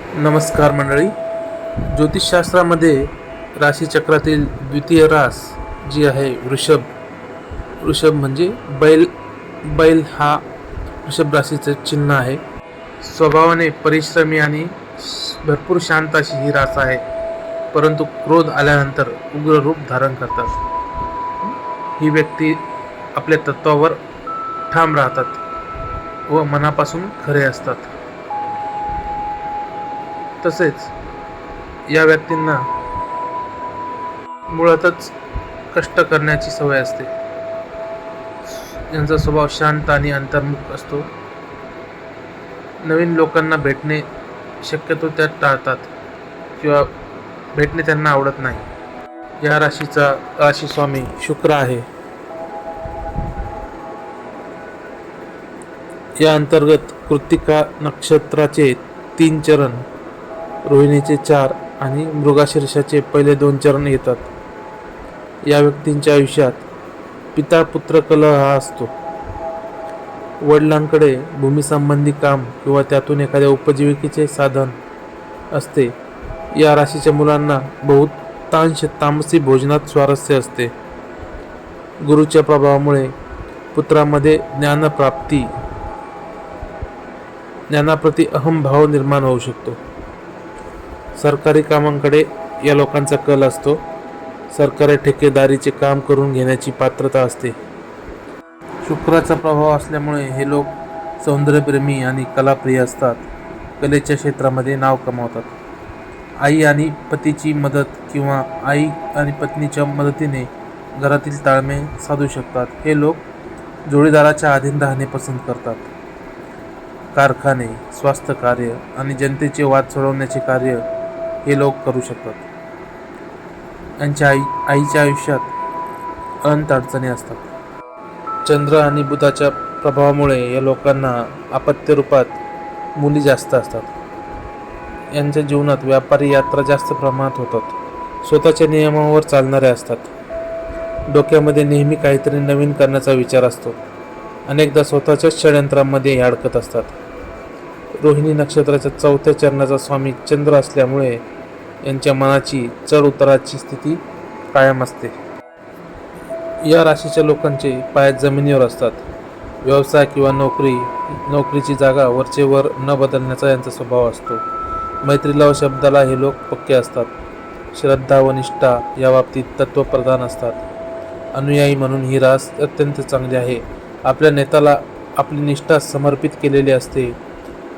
नमस्कार मंडळी. ज्योतिषशास्त्रामध्ये राशीचक्रातील द्वितीय रास जी आहे वृषभ. वृषभ म्हणजे बैल बैल हा वृषभ राशीचं चिन्ह आहे. स्वभावाने परिश्रमी आणि भरपूर शांत अशी ही रास आहे. परंतु क्रोध आल्यानंतर उग्र रूप धारण करतात. ही व्यक्ती आपल्या तत्वावर ठाम राहतात व मनापासून खरे असतात. तसेच या व्यक्तींना मुळातच कष्ट करण्याची सवय असते. यांचा स्वभाव शांत आणि अंतर्मुख असतो. नवीन लोकांना भेटणे शक्यतो त्या टाळतात किंवा भेटणे त्यांना आवडत नाही. या राशीचा राशी स्वामी शुक्र आहे. या अंतर्गत कृतिका नक्षत्राचे तीन चरण रोहिणीचे चार आणि मृगाशीर्षाचे पहिले दोन चरण येतात. या व्यक्तींच्या आयुष्यात पिता पुत्र कलह हा असतो. वडिलांकडे भूमीसंबंधी काम किंवा त्यातून एखाद्या उपजीविकेचे साधन असते. या राशीच्या मुलांना बहुतांश तामसी भोजनात स्वारस्य असते. गुरुच्या प्रभावामुळे पुत्रामध्ये ज्ञानप्राप्ती ज्ञानाप्रती अहमभाव निर्माण होऊ शकतो. सरकारी कामांकडे या लोकांचा कल असतो. सरकारी ठेकेदारीचे काम करून घेण्याची पात्रता असते. शुक्राचा प्रभाव असल्यामुळे हे लोक सौंदर्यप्रेमी आणि कलाप्रिय असतात. कलेच्या क्षेत्रामध्ये नाव कमावतात. आई आणि पतीची मदत किंवा आई आणि पत्नीच्या मदतीने घरातील ताळमे साधू शकतात. हे लोक जोडीदाराच्या अधीन राहणे पसंत करतात. कारखाने स्वास्थ्य कार्य आणि जनतेचे वाद सोडवण्याचे कार्य हे लोक करू शकतात. त्यांच्या आई आईच्या आयुष्यात अनंत अडचणी असतात. चंद्र आणि बुधाच्या प्रभावामुळे या लोकांना अपत्य रूपात मुली जास्त असतात. यांच्या जीवनात व्यापारी यात्रा जास्त प्रमाणात होतात. स्वतःच्या नियमावर चालणारे असतात. डोक्यामध्ये नेहमी काहीतरी नवीन करण्याचा विचार असतो. अनेकदा स्वतःच्याच षडयंत्रामध्ये अडकत असतात. रोहिणी नक्षत्राच्या चौथ्या चरणाचा स्वामी चंद्र असल्यामुळे यांच्या मनाची चढ उताराची स्थिती कायम असते. या राशीच्या लोकांचे पाय जमिनीवर असतात. व्यवसाय किंवा नोकरी नोकरीची जागा वरचे वर न बदलण्याचा यांचा स्वभाव असतो. मैत्रीला व शब्दाला हे लोक पक्के असतात. श्रद्धा व निष्ठा या बाबतीत तत्वप्रधान असतात. अनुयायी म्हणून ही रास अत्यंत चांगली आहे. आपल्या नेत्याला आपली निष्ठा समर्पित केलेली असते.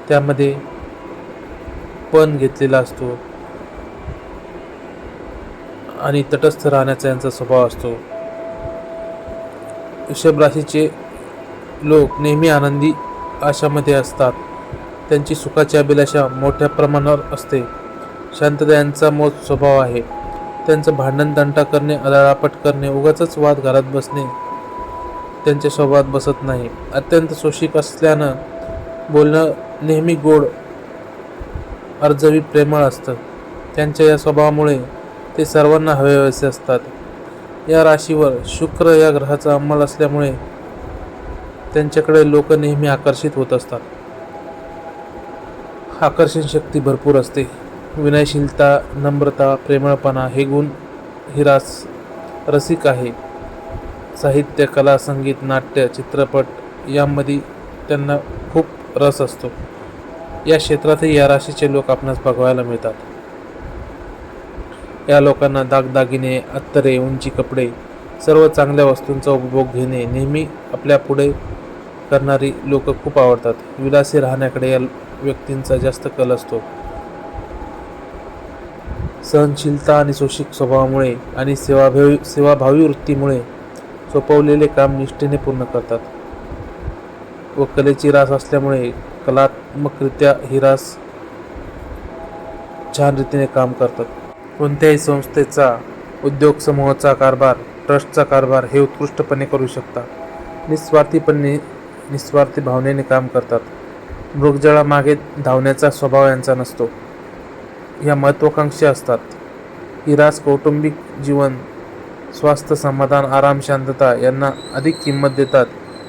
त्यामध्ये पण घेतलेला असतो. आणि तटस्थ राहण्याचा यांचा स्वभाव असतो. वृषभ राशीचे लोक नेहमी आनंदी आशामध्ये असतात. त्यांची सुखाची अभिलाषा मोठ्या प्रमाणावर असते. शांतता यांचा मोठ स्वभाव आहे. त्यांचं भांडण तंटा करणे अदाळापट करणे उगाच वाद घालत बसणे त्यांच्या स्वभावात बसत नाही. अत्यंत सोशिक असल्यानं बोलणं नेहमी गोड अर्जवी प्रेमळ असतं. त्यांच्या या स्वभावामुळे ते सर्वांना हवेहवेसे असतात. या राशीवर शुक्र या ग्रहाचा अंमल असल्यामुळे त्यांच्याकडे लोक नेहमी आकर्षित होत असतात. आकर्षण शक्ती भरपूर असते. विनयशीलता नम्रता प्रेमळपणा हे गुण ही रास रसिक आहे. साहित्य कला संगीत नाट्य चित्रपट यामध्ये त्यांना खूप रस असतो. या क्षेत्रातही या राशीचे लोक आपणास बघायला मिळतात. या लोकांना दागदागिने अत्तरे उंची कपडे सर्व चांगल्या वस्तूंचा उपभोग घेणे नेहमी आपल्या पुढे करणारी लोक खूप आवडतात. विलासी राहण्याकडे या व्यक्तींचा जास्त कल असतो. सहनशीलता आणि सुशिक स्वभावामुळे आणि सेवाभावी सेवाभावी वृत्तीमुळे सोपवलेले काम निष्ठेने पूर्ण करतात. व कलेची रास असल्यामुळे कलात्मकरित्या ही रास छान रीतीने काम करतात. कोणत्याही संस्थेचा उद्योग समूहाचा कारभार ट्रस्टचा कारभार हे उत्कृष्टपणे करू शकतात. निस्वार्थीपणे निस्वार्थी भावनेने काम करतात. मृगजळामागे धावण्याचा स्वभाव यांचा नसतो. या महत्त्वाकांक्षी असतात. इरास कौटुंबिक जीवन स्वास्थ्य समाधान आराम शांतता यांना अधिक किंमत देतात.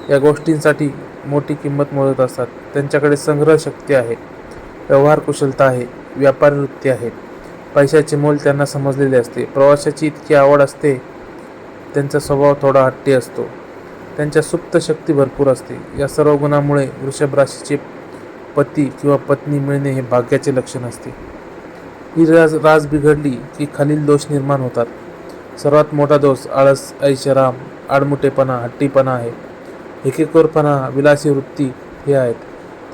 या गोष्टींसाठी मोठी किंमत मोजत असतात. त्यांच्याकडे संग्रह शक्ती आहे. व्यवहार कुशलता आहे. व्यापारी वृत्ती आहे. पैशाचे मोल त्यांना समजलेले असते. प्रवाशाची इतकी आवड असते त्यांचा स्वभाव थोडा हट्टी असतो. त्यांच्या सुप्त शक्ती भरपूर असते. या सर्व गुणामुळे वृषभ राशीचे पती किंवा पत्नी मिळणे हे भाग्याचे लक्षण असते. ही राज राज बिघडली की खालील दोष निर्माण होतात. सर्वात मोठा दोष आळस ऐशाराम आडमुठेपणा हट्टीपणा आहे. एकेकोरपणा विलासी वृत्ती हे आहेत.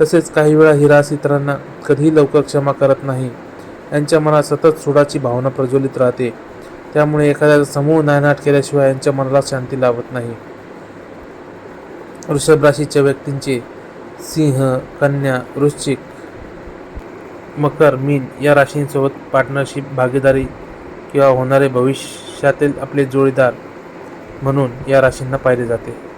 तसेच काही वेळा ही रास इतरांना कधीही लवकर क्षमा करत नाही. यांच्या मनात सतत सुडाची भावना प्रज्वलित राहते. त्यामुळे एखाद्या समूह नायनाट केल्याशिवाय यांच्या मनाला शांती लाभत नाही. वृषभ राशीच्या व्यक्तींचे सिंह कन्या वृश्चिक मकर मीन या राशींसोबत पार्टनरशिप भागीदारी किंवा होणारे भविष्यातील आपले जोडीदार म्हणून या राशींना पाहिले जाते.